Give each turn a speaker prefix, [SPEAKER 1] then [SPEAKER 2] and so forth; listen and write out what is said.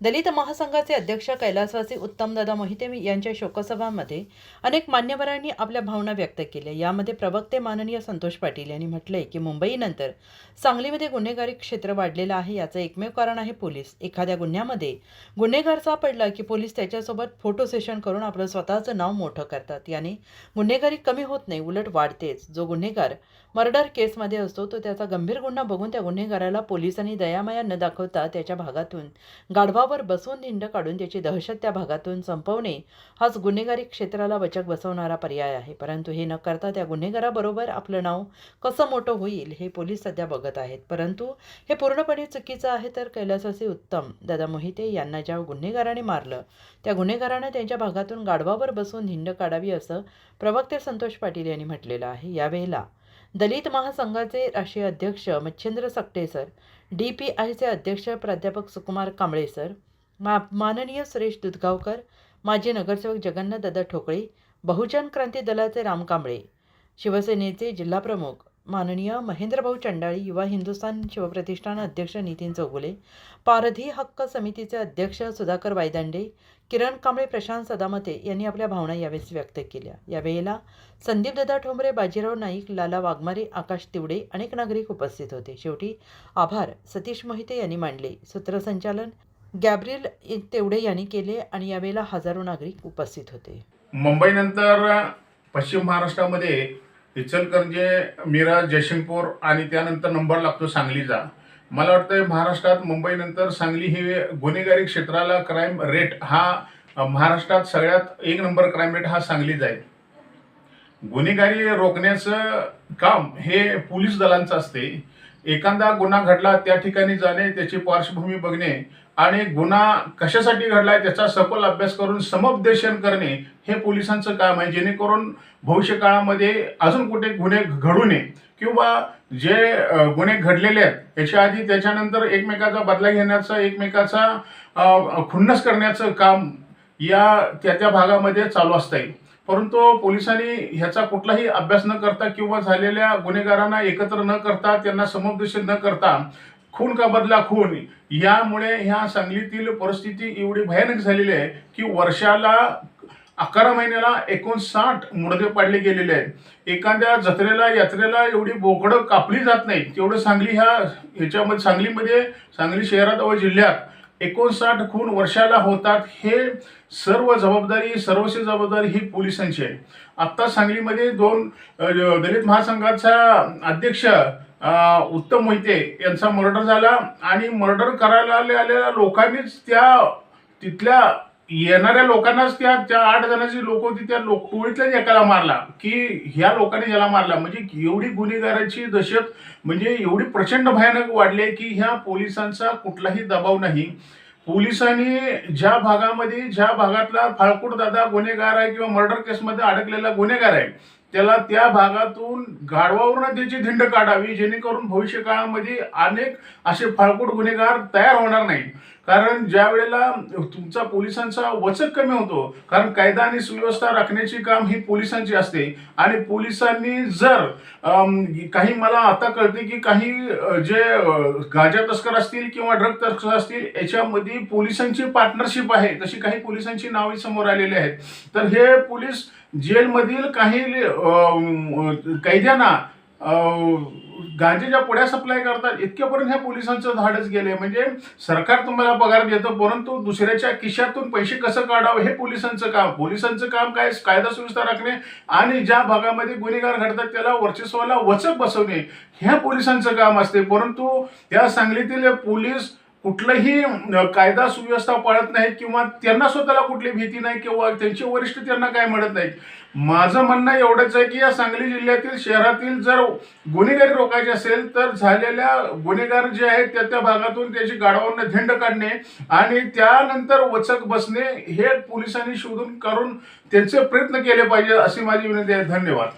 [SPEAKER 1] दलित महासंघाचे अध्यक्ष कैलासवासी उत्तमदादा मोहिते यांच्या शोकसभामध्ये अनेक मान्यवरांनी आपल्या भावना व्यक्त केल्या. यामध्ये प्रवक्ते माननीय संतोष पाटील यांनी म्हटलंय की मुंबईनंतर सांगलीमध्ये गुन्हेगारी क्षेत्र वाढलेलं आहे याचं एकमेव कारण आहे पोलीस. एखाद्या गुन्ह्यामध्ये गुन्हेगार सापडला की पोलीस त्याच्यासोबत फोटो सेशन करून आपलं स्वतःचं नाव मोठं करतात. याने गुन्हेगारी कमी होत नाही उलट वाढतेच. जो गुन्हेगार मर्डर केसमध्ये असतो तो त्याचा गंभीर गुन्हा बघून त्या गुन्हेगाराला पोलिसांनी दयामाया न दाखवता त्याच्या भागातून गाढवा गाढवावर बसून धिंड काढून त्याची दहशत त्या भागातून संपवणे हाच गुन्हेगारी क्षेत्राला वचक बसवणारा पर्याय आहे. परंतु हे न करता त्या गुन्हेगाराबरोबर आपलं नाव कसं मोठं होईल हे पोलीस सध्या बघत आहेत. परंतु हे पूर्णपणे चुकीचं आहे तर कैलासाचे उत्तम दादा मोहिते यांना ज्या गुन्हेगाराने मारलं त्या गुन्हेगारानं त्यांच्या भागातून गाढवावर बसवून धिंड काढावी असं प्रवक्ते संतोष पाटील यांनी म्हटलेलं आहे. यावेळेला दलित महासंघाचे राष्ट्रीय अध्यक्ष Machhindra Sakate sir D P आयचे अध्यक्ष प्राध्यापक सुकुमार कांबळे सर मा माननीय सुरेश दुधगावकर माजी नगरसेवक जगन्नाथ दादा ठोकळे बहुजन क्रांती दलाचे राम कांबळे शिवसेनेचे जिल्हाप्रमुख माननीय महेंद्रभाऊ चंडाळी युवा हिंदुस्थान शिवप्रतिष्ठान अध्यक्ष नितीन चौगुले पारधी हक्क समितीचे अध्यक्ष सुधाकर वायदांडे किरण कांबळे प्रशांत सदामते यांनी आपल्या भावना यावेळेस व्यक्त केल्या. यावेळेला संदीपदादा ठोंबरे बाजीराव नाईक लाला वाघमारे आकाश तिवडे अनेक नागरिक उपस्थित होते. शेवटी आभार सतीश मोहिते यांनी मांडले. सूत्रसंचालन गॅब्रिल तेवडे यांनी केले आणि यावेळेला हजारो नागरिक उपस्थित होते.
[SPEAKER 2] मुंबईनंतर पश्चिम महाराष्ट्रामध्ये इचलकरंजे मिरा जयसिंगपूर आणि त्यानंतर नंबर लागतो सांगलीचा. मला वाटतं महाराष्ट्रात मुंबईनंतर सांगली ही गुन्हेगारी क्षेत्राला क्राईम रेट हा महाराष्ट्रात सगळ्यात एक नंबर क्राईम रेट हा सांगलीचा आहे. गुन्हेगारी रोखण्याचं काम हे पोलीस दलांचं असते. एखादा गुन्हा घडला त्या ठिकाणी जाणे त्याची पार्श्वभूमी बघणे आणि गुन्हा कशासाठी घडलाय त्याचा सखोल अभ्यास करून समुपदेशन करणे हे पोलिसांचं काम आहे. जेणेकरून भविष्य काळामध्ये अजून कुठे गुन्हे घडू नये किंवा जे गुन्हे घडलेले आहेत याच्या आधी त्याच्यानंतर एकमेकाचा बदला घेण्याचं एकमेकाचा खुन्नस करण्याचं काम या त्या त्या भागामध्ये चालू असतंय. परंतु पोलिसांनी ह्याचा कुठलाही अभ्यास न करता किंवा झालेल्या गुन्हेगारांना एकत्र न करता त्यांना समुपदेशन न करता खून का बदला खून? यामुळे ह्या सांगलीतील परिस्थिती एवढी भयानक झालेली आहे की वर्षाला अकरा महिन्याला एकोणसाठ मुडदे पाडले गेलेले आहेत. एखाद्या जत्रेला यात्रेला एवढी बोकडं कापली जात नाही तेवढं सांगली ह्या ह्याच्यामध्ये सांगलीमध्ये सांगली शहरात व जिल्ह्यात एकोणसाठ खून वर्षाला होतात हे सर्व जबाबदारी सर्वस्वी जबाबदारी ही पोलिसांची आहे. आत्ता सांगलीमध्ये दोन दलित महासंघाचा अध्यक्ष उत्तम मोहिते यांचा मर्डर झाला आणि मर्डर करायला आलेल्या लोकांनीच त्या तिथल्या येणाऱ्या लोकांनाच त्या त्या आठ जणांची लोक होती त्या लोक टोळीतल्याच एकाला मारला की ह्या लोकांनी याला मारला. म्हणजे एवढी गुन्हेगाराची दहशत म्हणजे एवढी प्रचंड भयानक वाढली आहे की ह्या पोलिसांचा कुठलाही दबाव नाही. पोलिसांनी ज्या भागामध्ये ज्या भागातला फाळकूट दादा गुन्हेगार आहे किंवा मर्डर केसमध्ये अडकलेला गुन्हेगार आहे त्याला त्या भागातून गाढवावरून त्याची धिंड काढावी जेणेकरून भविष्य काळामध्ये अनेक असे फाळकूट गुन्हेगार तयार होणार नाही कारण ज्या वेळेला तुमचा पोलिसांचा वचक कमी होतो कारण कायदा आणि सुव्यवस्था राखण्याची काम ही पोलिसांची असते. आणि पोलिसांनी जर काही मला आता कळते की काही जे गाजा तस्कर असतील किंवा ड्रग तस्कर असतील याच्यामध्ये पोलिसांची पार्टनरशिप आहे. तशी काही पोलिसांची नावे समोर आलेली आहेत. तर हे पोलीस जेलमधील काही कैद्यांना गांजेच्या पुड्या सप्लाय करतात. इतक्यापर्यंत ह्या पोलिसांचं धाडच गेले म्हणजे सरकार तुम्हाला पगार देतं परंतु दुसऱ्याच्या खिशातून पैसे कसं काढावं हे पोलिसांचं काम. पोलिसांचं काम काय? कायदा सुव्यवस्था राखणे आणि ज्या भागामध्ये गुन्हेगार घडतात त्याला वर्चस्वाला वचक बसवणे ह्या पोलिसांचं काम असते. परंतु या सांगलीतील पोलीस कुठलंही कायदा सुव्यवस्था पाळत नाहीत किंवा त्यांना स्वतःला कुठली भीती नाही किंवा त्यांचे वरिष्ठ त्यांना काय म्हणत नाहीत. माझं म्हणणं एवढंच आहे की या सांगली जिल्ह्यातील शहरातील जर गुन्हेगारी रोखायची असेल तर झालेल्या गुन्हेगार जे आहेत त्या त्या भागातून त्याची गाडवांना झेंड काढणे आणि त्यानंतर वचक बसणे हे पोलिसांनी शोधून करून त्यांचे प्रयत्न केले पाहिजे अशी माझी विनंती आहे. धन्यवाद.